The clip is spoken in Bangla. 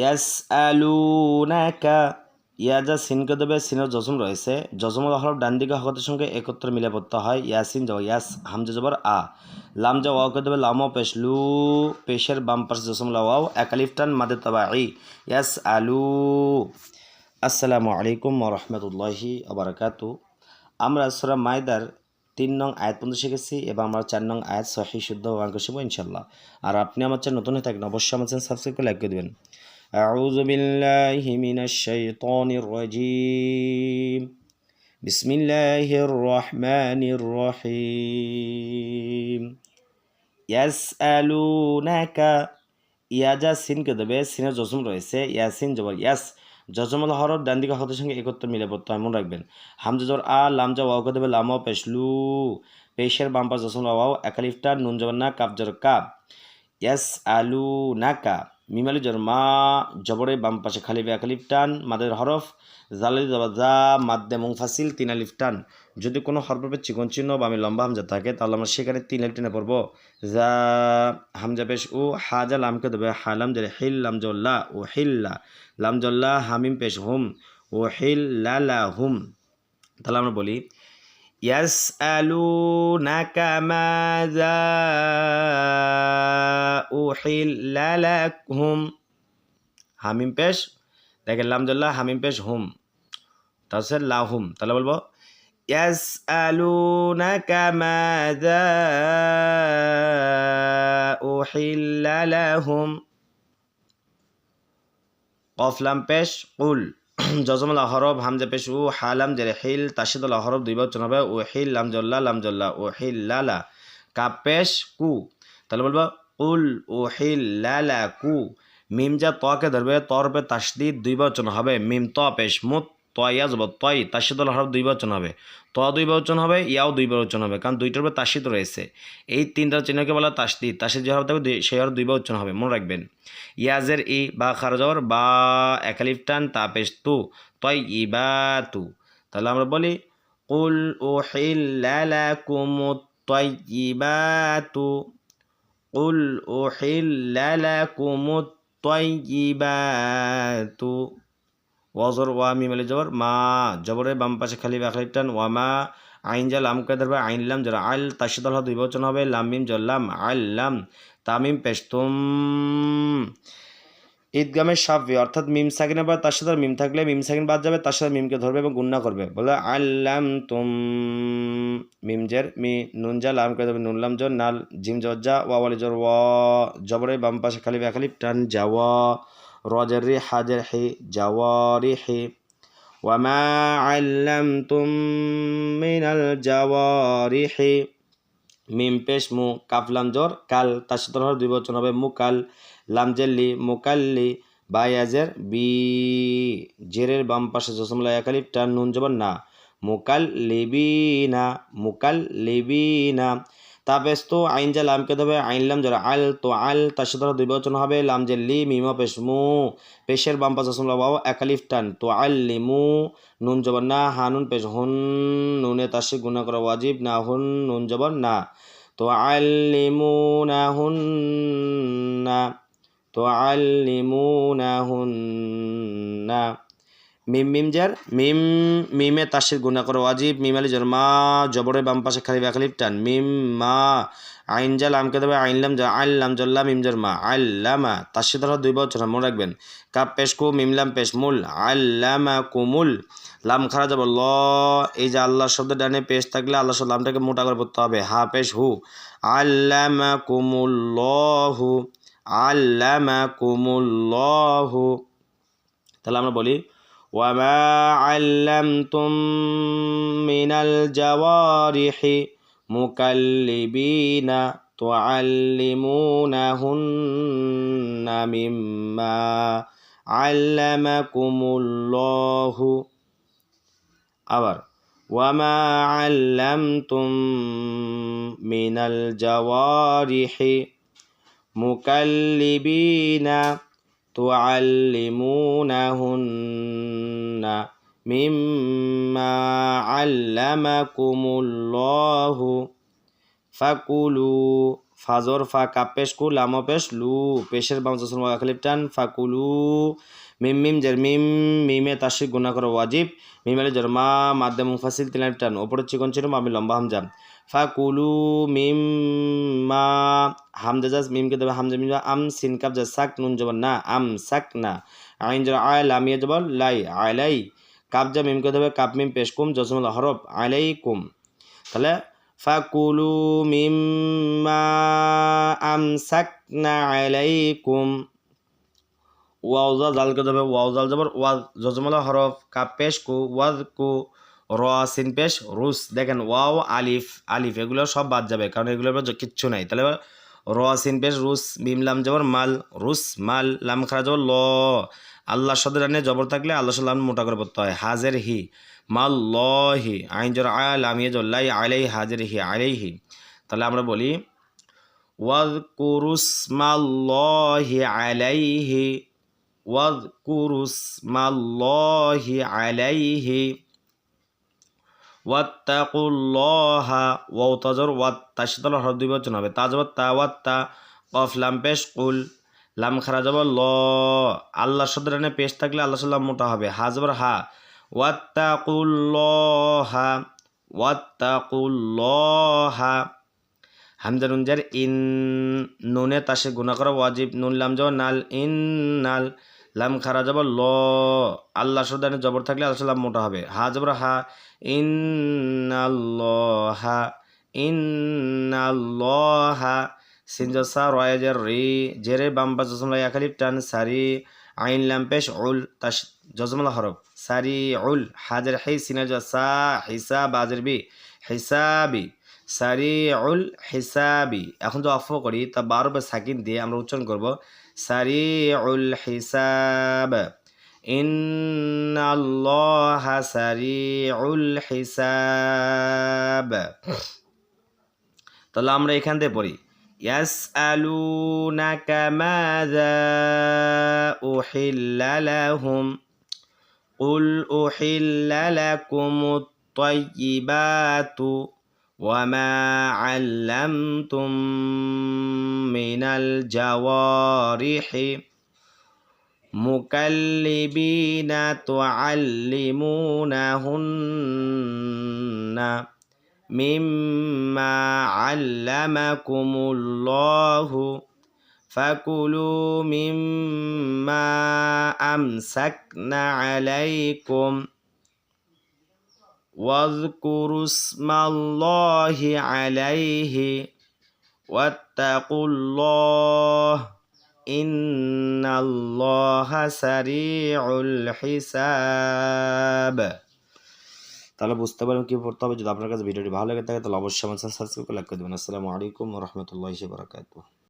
ইয়াস আলুনাকা ইয়াজা সিনকে দেবে, সিনের জজম রয়েছে। জজমল হরফ ডান দিকে হকতের সঙ্গে একত্রে মিলে পড়তে হয়। ইয়াসিন যাব ইয়াস, হামজা জবর আ। লাম যা ওয়াকে দেবে, লামও পেশ, লু, পেশের বাম পাশে জসম লাওয়াও একালিফটান মাদে তাবাই ইয়াস আলু আসসালামু আলাইকুম রহমতুল্লাহি আবরাকাতু আমরা সুরা মায়দার তিন নং আয়াত পর্যন্ত শিখেছি এবং আমরা চার নং আয়াত সহি শুদ্ধ অঙ্ক শিখব ইনশাল্লাহ আর আপনি আমার চ্যানেল নতুন হয়ে থাকেন, অবশ্যই আমার চ্যানেল সাবস্ক্রাইব করে লাইক করে দেবেন। أعوذ بالله من الشيطان الرجيم بسم الله الرحمن الرحيم يسألونك ইয়াজা সিনকে দেবে সিনের জজম রয়েছে ইয়াসিন জবর ইয়াস জজমল হরফ ডান দিকে হতের সঙ্গে একত্র মিলে পড়তে হয় মনে রাখবেন হামজা জবর আ লামজা ওয়াওকে দেবে লামাও পেশলু পেশের বাম্পার জসম ওয়াও একালিফটা নুন জবর না কাপ জর কাপ ইয়াস আলু নাকা মিমালি জর মা, জবরে বাম পাশে খালি বে একালিফ টান, মাদের হরফ জালি জবা জা, মাদ্দে মুংফাসিল তিন আলিফ টান। যদি কোনো হরফে চিকন চিহ্ন বা আমি লম্বা হামজা থাকে, তাহলে আমরা সেখানে তিন আলিফ টেনে পড়ব। যা হামজা পেশ ও হাজা লামকে দেবে হালাম জেরে হিল লামজল্লা ও হিল্লা লামজল্লা হামিম পেশ হুম, ও হিল লা হুম। তাহলে আমরা বলি يسألونك ماذا أحل لكم হামিম পেশ দেখেন লামজল্লাহ হামিম পেশ হুম তারপর লাহুম তাহলে বলবো يسألونك ماذا أحل لهم قف লাম পেশ قل জজমল আহরব, হামজা পেশ উ হালাম জেরে, হিল তাসিদুল আহরব দুই বচন হবে ও হিল লামজল্লা লামজল্লা ও হিল লালা কাপ পেশ কু। তাহলে বলব, উল ও হিল লালা কু। মিম যা তকে ধরবে তর পে তাসদিদ দুই বচন হবে, মিম ত পেশ মুত তয়া যাব তয় তাসিদুল হরফ দুই বচন হবে। ত দুই বচন হবে, ইয়াও দুই বচন হবে, কারণ দুইটার উপরে তাসিদ রয়েছে। এই তিনটা চিহ্নকে বলা তাসদিদ তাসিদ যে হরফ থাকবে সেই হরফ দুই বচন হবে, মনে রাখবেন। ইয়াজের ই, বা খারজর বা একালিফ টান, তা পেশ তু তয় ইবা তু। তাহলে আমরা বলি, কুল ও তয়িবাতু কুল ও হিল্লাকুম তয়িবাতু ওয়াজর ওয়া মিমালি জবর, মা জবরের বাম পাশে খালি বাখালিফ টান, ওয়া মা আইন যা লামকে ধরবে আইন লাম জরা আল তাশিদল দুই বচন হবে, লাম মিম জল্লাম আল্লাম তামিম পেশতুম। ঈদগামের সাফি অর্থাৎ মিম সাকিনের পর তার সাথে মিম থাকলে মিম সাকিন বাদ যাবে তার সাথে মিমকে ধরবে এবং গুন্না করবে। বলে আল্লাম তুম মিমজের মি নুন নুনজা লাম করে দেবে নুনলাম জোর, নাল জিম জজ্জা ওয়ালি জোর, ওয়া জবরে বাম পাশে খালি খালি টান যাওয়া রজের রি হাজের হি জাওয়ারি হি মিনাল জাওয়ারিহি। মিম পেশ মু কাফলাম জোর, কাল। তার সাথে দুই বচন হবে মুকাল লামজেল্লি মুকাল্লি, বায়াজের, বি। জেরের বাম পাশে জসমলা একালিপ টান নুন জবর না। মুকাল লিবিনা মুকাল লিবিনা তা তো আইন যা লামকে দেবে, আইন লাম যারা আল তো আল, তার সাথে দুই বচন হবে, লাম যে লি, মিমা পেশ মু পেশের বাম পাশে জসমলা বাবা একালিফ টান, তো আল লিমু, নুন জবর না হানুন পেশ হুন, নুনে তাসে গুণা করা ওয়াজিব, না হুন, নুন জবর না, তো আল লিমু না হুন না তুআল্লিমুনাহুন্না মিম মিম জার মিম, মিমে তাসির গুণা করো, ওয়াজিব, মিম আলি জর মা, জবরের বাম পাশে খালি বাখালিফ টান, মিম, মা, আইন জাল আমকে দেবে আইনলাম যা আল্লাম জল্লা মিম জর মা আল্লামা তাসির ধরো দুই বছর, মনে রাখবেন, কাপ পেশ কু মিমলাম পেশ মুল আল্লামা কুমুল লাম খারা যাব, ল, এই যে আল্লাহ শব্দ ডানে পেশ থাকলে আল্লাহ শব্দ লামটাকে মোটা করে পড়তে হবে, হা পেশ হু আল্লামা কুমুল্লাহু আল্লামাকুমুল্লাহু তাহলে আমরা বলি ওয়ামা আল্লামতুম মিনাল জাওয়ারিহি মুকাল্লিবিনা তুআল্লিমুনাহুন্না মিম্মা আল্লামাকুমুল্লাহু আবার ওয়ামা আল্লামতুম মিনাল জাওয়ারিহি مكلبين تعلمونهن مما علمكم الله فكلوا ফাজর ফা কাপ পেশ কু লাম পেশ লু পেশের বাম জসম খালিফ টান ফা কুলু মিম মিম জের মিম মিমে তাসিক গুণা করো ওয়াজিব। মিমেলে জের মা মাধ্যম মুফাসিল তিলাম টান। ওপরে চিকন ছিল আমি লম্বা হামজা। ফা কুলু মিম মা হামজা জাস, মিমকে দেবে হামজা মিম আম সিন কাপ জা সাক নুন জবর না, আম সাক না। আইন জবর আয় লামিয়ে জবর লাই আলাই কাপ যা মিমকে দেবে কাপ মিম পেশ কুম, জসমল হরফ আলাই কুম। তাহলে ফাকুলু মিম্মা আমসাকনা আলাইকুম ওয়াউজা জালকে যাবে ওয়াউজাল যাবার ওয়াজ জজমলা হরফ, কাপ পেশ কু, ওয়াজ কু, র, সিন পেশ, রুস, দেখেন ওয়াও, আলিফ আলিফ, এগুলো সব বাদ যাবে, কারণ এগুলোর কিচ্ছু নাই। তাহলে র, সিন পেশ, রুস, মিম, লাম যাবার মাল, রুস, মাল, লাম খারা যাবার ল। আল্লাহ সাথে রানে জবর থাকলে আল্লাহ সাল্লাম মোটা করে পড়তে হয়। হাজের হি, মাল ল হি, আইন জোর আল আমি জল্লাই আলাই হাজের হি আলাইহি তাহলে আমরা বলি, ওয়াজ কুরুস মাল্লহি আলাইহি ওয়াত্তাকুল্লাহা ওয়াও তাজর ওয়াত তাশিদল হরফ দুই বচন হবে তাজবত তা ওয়াত্তা কফ লাম পেশ কুল লাম খারা যাব ল আল্লাহ সদরানে পেশ থাকলে আল্লাহ সাল্লাম মোটা হবে হা জবর হা ওয়াত্তাকুল্লাহা হামজা নুনজার ইন নুনে তাসে গুণা করা ওয়াজিব নুন লাম যাব নাল ইন নাল লাম খারা যাব ল। আল্লাহ সদানে জবর থাকলে আল্লাহ সাল্লাম মোটা হবে। হা জবর হা। ইন আল্লাহা ইন আল্লাহা সিনজসা রয়াজের রি। জেরে বাম্বা জসমলা ইয়াখালিফ টান সারি। আইন লাম পেশ উল তাস জজমলা হরফ। সারি উল। হাজের হি সিনাজ সা হিসা বাজের বি। হিসাবি। সারি উল হিসাবি এখন যদি অফ করি তা বারো বা সাকিন দিয়ে আমরা উচ্চারণ করব সারি উল হিসাব ইন আল্লাহ সারি উল হিসাব তাহলে আমরা এখান থেকে পড়ি يسألونك ماذا أحل لهم قل أحل لكم الطيبات وما علمتم من الجوارح مكلبين تعلمونهن مما علمكم الله فكلوا مما أمسكنا عليكم واذكروا اسم الله عليه واتقوا الله إن الله سريع الحساب তাহলে বুঝতে পারেন কী পড়তে হবে যদি আপনার কাছে ভিডিওটি ভালো লেগে থাকে তাহলে অবশ্যই আমার সাবস্ক্রাইব করে লাইক করে দেবেন আসসালামু আলাইকুম রহমতুল্লাহি বারাকাতুহ